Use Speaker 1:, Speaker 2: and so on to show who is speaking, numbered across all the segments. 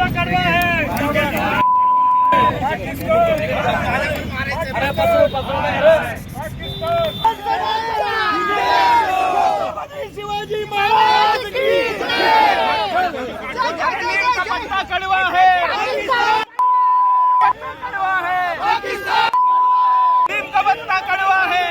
Speaker 1: पत्ता कडवा है। शिवाजी महाराज की नीम का पत्ता कड़वा है पत्ता कड़वा है नीम का पत्ता कड़वा है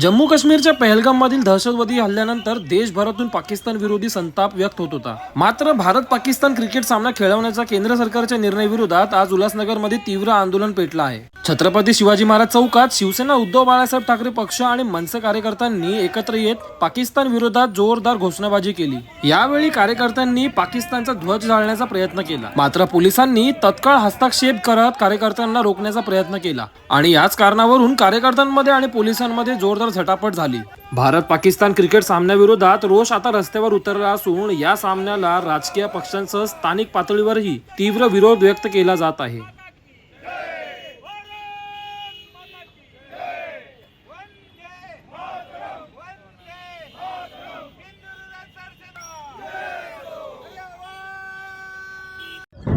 Speaker 2: जम्मू काश्मीरच्या पहलगाममधील दहशतवादी हल्ल्यानंतर देशभरातून पाकिस्तान विरोधी संताप व्यक्त होत होता. मात्र भारत पाकिस्तान क्रिकेट सामना खेळवण्याचा केंद्र सरकारच्या निर्णयाविरोधात आज उल्हासनगरमध्ये तीव्र आंदोलन पेटलं आहे. छत्रपती शिवाजी महाराज चौकात शिवसेना उद्धव बाळासाहेब ठाकरे पक्ष आणि मनसे कार्यकर्त्यांनी एकत्र येत पाकिस्तान विरोधात जोरदार घोषणाबाजी केली. यावेळी कार्यकर्त्यांनी पाकिस्तानचा ध्वज जाळण्याचा प्रयत्न केला. मात्र पोलिसांनी तत्काळ हस्तक्षेप करत कार्यकर्त्यांना रोखण्याचा प्रयत्न केला आणि याच कारणावरून कार्यकर्त्यांमध्ये आणि पोलिसांमध्ये जोरदार झटापट झाली. भारत पाकिस्तान क्रिकेट सामन्याविरोधात रोष आता रस्त्यावर उतरला असून या सामन्याला राजकीय पक्षांसह स्थानिक पातळीवरही तीव्र विरोध व्यक्त केला जात आहे.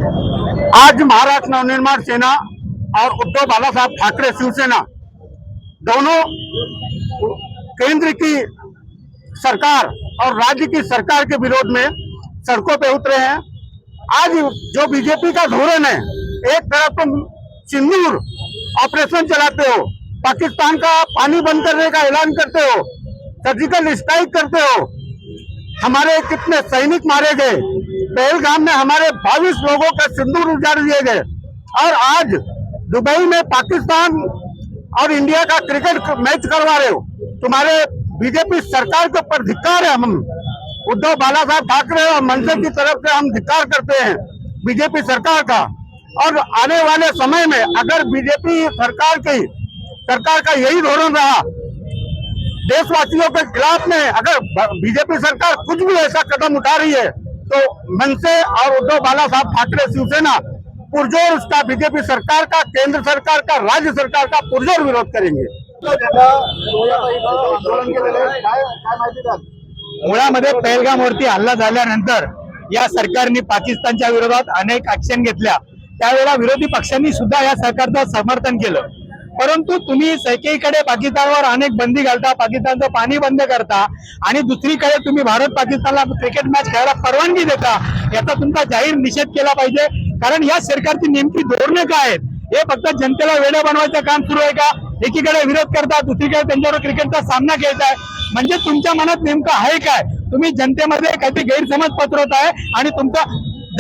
Speaker 3: आज महाराष्ट्र नवनिर्माण सेना और उद्धव बाला साहब ठाकरे शिवसेना दोनों केंद्र की सरकार और राज्य की सरकार के विरोध में सड़कों पे उतरे हैं। आज जो बीजेपी का धोरण है, एक तरफ़ तुम सिंदूर ऑपरेशन चलाते हो, पाकिस्तान का पानी बंद करने का ऐलान करते हो, सर्जिकल स्ट्राइक करते हो, हमारे कितने सैनिक मारे गए पहलगाम में हमारे बाईस लोगों का सिंदूर उजाड़ दिए गए। और आज दुबई में पाकिस्तान और इंडिया का क्रिकेट मैच करवा रहे हो। तुम्हारे बीजेपी सरकार के ऊपर धिक्कार है। हम उद्धव बाला साहब ठाकरे और मनसे की तरफ़ से हम धिक्कार करते हैं बीजेपी सरकार का। और आने वाले समय में अगर बीजेपी सरकार की, सरकार का यही धोरण रहा, देशवासियों के खिलाफ में अगर बीजेपी सरकार कुछ भी ऐसा कदम उठा रही है तो मनसे और उद्धव बाला साहब ठाकरे शिवसेना पुरजोर उसका बीजेपी सरकार का केंद्र सरकार का राज्य सरकार का पुरजोर विरोध करेंगे।
Speaker 4: मुळामध्ये पहलगामवरती हल्ला झाल्यानंतर या सरकारने पाकिस्तानच्या विरोधात अनेक ऍक्शन घेतल्या. त्यावेळेला विरोधी पक्षांनी सुद्धा या सरकारचं समर्थन केलं. परंतु तुम्ही एकीकडे पाकिस्तानवर अनेक बंदी घालता पाकिस्तानचं पाणी बंद करता आणि दुसरीकडे तुम्ही भारत पाकिस्तानला क्रिकेट मॅच खेळायला परवानगी देता याचा तुमचा जाहीर निषेध केला पाहिजे. कारण या सरकारची नेमकी धोरणं काय आहेत? हे फक्त जनतेला वेळ बनवायचं काम सुरू आहे का? एकीकडे विरोध करता दुसरीकडे त्यांच्यावर क्रिकेटचा सामना खेळताय. म्हणजे तुमच्या मनात नेमकं आहे काय? तुम्ही जनतेमध्ये काहीतरी गैरसमज पसरवत आहे आणि तुमचा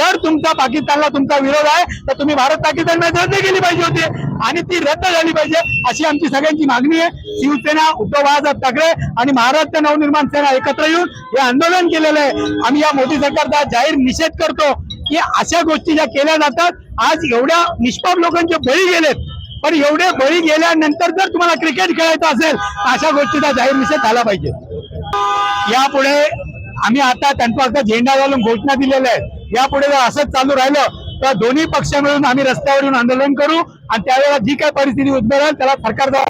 Speaker 4: जर तुमचा पाकिस्तानला तुमचा विरोध आहे तर तुम्ही भारत पाकिस्तान मॅच रद्द केली पाहिजे होती. आणि ती रद्द झाली पाहिजे अशी आमची सगळ्यांची मागणी आहे. शिवसेना उद्धव बाळासाहेब ठाकरे आणि महाराष्ट्र नवनिर्माण सेना एकत्र येऊन हे आंदोलन केलेलं आहे. आम्ही या मोदी सरकारचा जाहीर निषेध करतो की अशा गोष्टी ज्या केल्या जातात आज एवढ्या निष्पाप लोकांचे बळी गेलेत. पण एवढे बळी गेल्यानंतर जर तुम्हाला क्रिकेट खेळायचं असेल तर अशा गोष्टीचा जाहीर निषेध झाला पाहिजे. यापुढे आम्ही आता त्यांचा झेंडा घालून घोषणा दिलेल्या आहेत. यापुढे जर असंच चालू राहिलं तर दोन्ही पक्ष मिळून आम्ही रस्त्यावर येऊन आंदोलन करू आणि त्यावेळेला जी काय परिस्थिती उद्भवेल त्याला सरकारचा